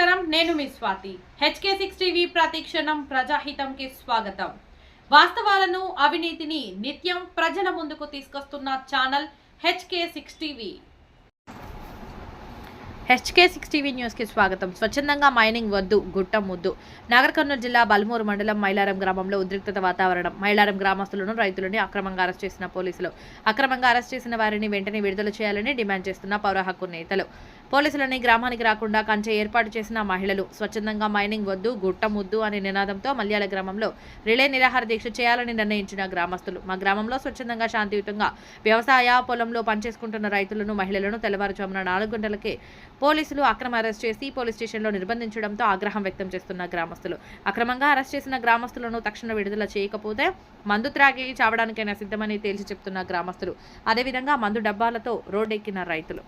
నమస్కారం నేను మీ స్వాతి. హెచ్కే సిక్స్ టీవీ ప్రతిక్షణం ప్రజాహితంకి స్వాగతం. వాస్తవాలను అవినీతిని నిత్యం ప్రజల ముందుకు తీసుకొస్తున్న channel HK six TV. HK six TV న్యూస్కి స్వాగతం. స్వచ్ఛందంగా మైనింగ్ వద్దు గుట్టం ముద్దు. నాగర్ కర్నూలు జిల్లా బల్మూరు మండలం మైలారం గ్రామంలో ఉద్రిక్తత వాతావరణం. మైలారం గ్రామస్తులను రైతులను అక్రమంగా అరెస్ట్ చేసిన పోలీసులు. అక్రమంగా అరెస్ట్ చేసిన వారిని వెంటనే విడుదల చేయాలని డిమాండ్ చేస్తున్న పౌర హక్కు నేతలు. పోలీసులని గ్రామానికి రాకుండా కంచె ఏర్పాటు చేసిన మహిళలు స్వచ్ఛందంగా మైనింగ్ వద్దు గుట్టముద్దు అనే నినాదంతో మల్యాల గ్రామంలో రిలే నిరాహార దీక్ష చేయాలని నిర్ణయించిన గ్రామస్తులు. మా గ్రామంలో స్వచ్ఛందంగా శాంతియుతంగా వ్యవసాయ పొలంలో పనిచేసుకుంటున్న రైతులను మహిళలను తెల్లవారుజామున నాలుగు గంటలకే పోలీసులు అక్రమ అరెస్ట్ చేసి పోలీస్ స్టేషన్లో నిర్బంధించడంతో ఆగ్రహం వ్యక్తం చేస్తున్న గ్రామస్తులు. అక్రమంగా అరెస్ట్ చేసిన గ్రామస్తులను తక్షణ విడుదల చేయకపోతే మందు త్రాగి చావడానికైనా సిద్ధమని తేల్చి చెప్తున్న గ్రామస్తులు. అదేవిధంగా మందు డబ్బాలతో రోడ్డెక్కిన రైతులు.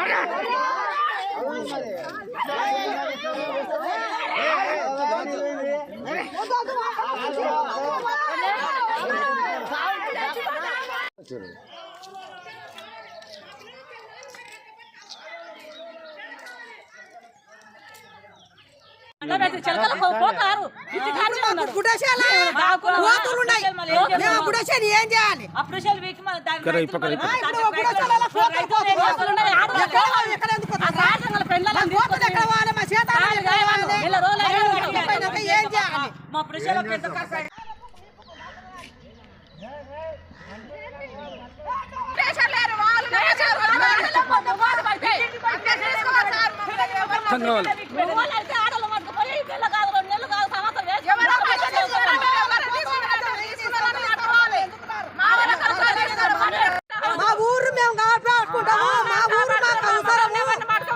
అరే పోయినాక ఏం చేయాలి? మా పురుషులకు ఎంత చంద్రబాబు మా ఊరు మేము కాపాడుకుంటాము. మా ఊరు మాకు అవసరము.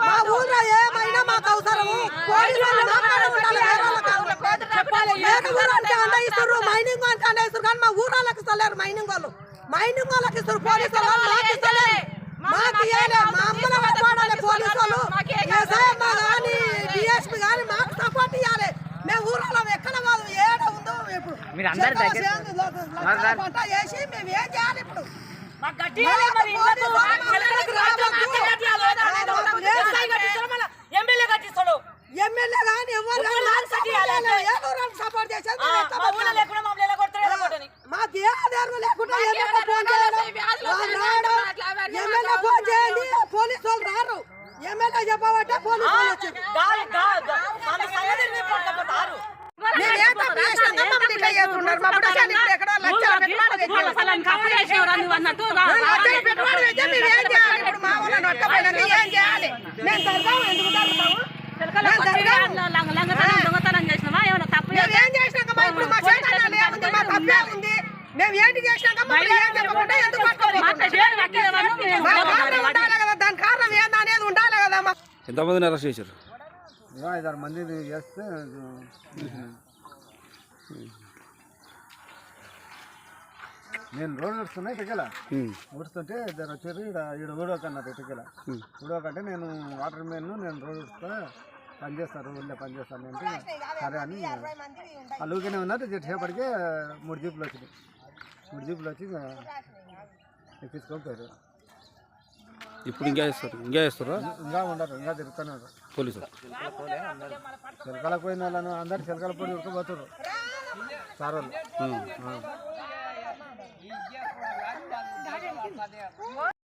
మా ఊర్లో ఏమైనా మాకు అవసరము. మైనింగ్ అంటే కానీ మా ఊరు వాళ్ళకి ఇస్తలేరు మైనింగ్ వాళ్ళు. మైనింగ్ వాళ్ళకి ఇస్తారు పోలీసు వాళ్ళు మాకు ఇస్తలేరు. మాకు మా అమ్మల పట్టుకోవాలి పోలీసు వాళ్ళు ఎస్ఐ మా కానీ డిఎస్పీ కానీ మాకు సపోర్ట్ ఇవ్వాలి మేము ఊర్లో ఎక్కడ కాదు ఏడ ఉందో ఇప్పుడు మీరు అందరు పంట వేసి మేము ఏం చేయాలి ఇప్పుడు? ఎమ్మెల్యే కట్టిస్తాడు ఎమ్మెల్యే కానీ ఎవరు సపోర్ట్ చేసేది మా? లేకుండా ఎమ్మెల్యే ఫోన్ చేయండి పోలీసు వాళ్ళు రారు. ఎమ్మెల్యే చెప్పబట్టే పోలీసు వాళ్ళు వచ్చారు. చేస్తున్నారు. మా ఇప్పుడు ఎక్కడో లక్షలు పెట్టుబడి మేము ఏం చేయాలి? ఇప్పుడు మా వాళ్ళని నొట్టపోయినాక ఏం చేయాలి? మేము జరగాము, ఎందుకు జరుగుతాము? మేము జరగాము. మేము ఏం చేసినాక మా ఇప్పుడు మా చేతన లేకుంది, మా తప్పే ఉంది. మేము ఏంటి చేసినాక మమ్మల్ని ఏం చెప్పకుండా ఎందుకు పట్టుకోపోతున్నాం? మా కారణం ఉండాలి కదా, దాని కారణం ఏంది అనేది ఉండాలి కదా మా ఎంతమందిని అరెస్ట్ చేశారు ఐదారు మందిని చేస్తే నేను రోడ్ నడుస్తున్నా ఇటుకెలా. ఉమ్. ఊడుస్తుంటే ఇద్దరు వచ్చారు ఇక్కడ ఈడ ఊడోకన్నారు ఇటుకెలా. ఊడోకంటే నేను వాటర్ మ్యాన్ నేను రోడ్ ఉడుస్తా పని చేస్తారు ఊళ్ళో పని చేస్తాను అంటే సరే అని ఊరికనే ఉన్నారు చేపటికే మూడు జీపులు వచ్చినాయి. మూడు జీపులు వచ్చి ఎక్కించుకొని పోయారు. ఇప్పుడు ఇంకా చేస్తారు ఇంకా చేస్తారా ఇంకా ఉండరు ఇంకా తిరుగుతూనే ఉన్నారు పోలీసులు. చిలకలకు పోయిన వాళ్ళను అందరు చిలకల పొడి ఉడకపోతారు సార్ వాళ్ళు เนี่ย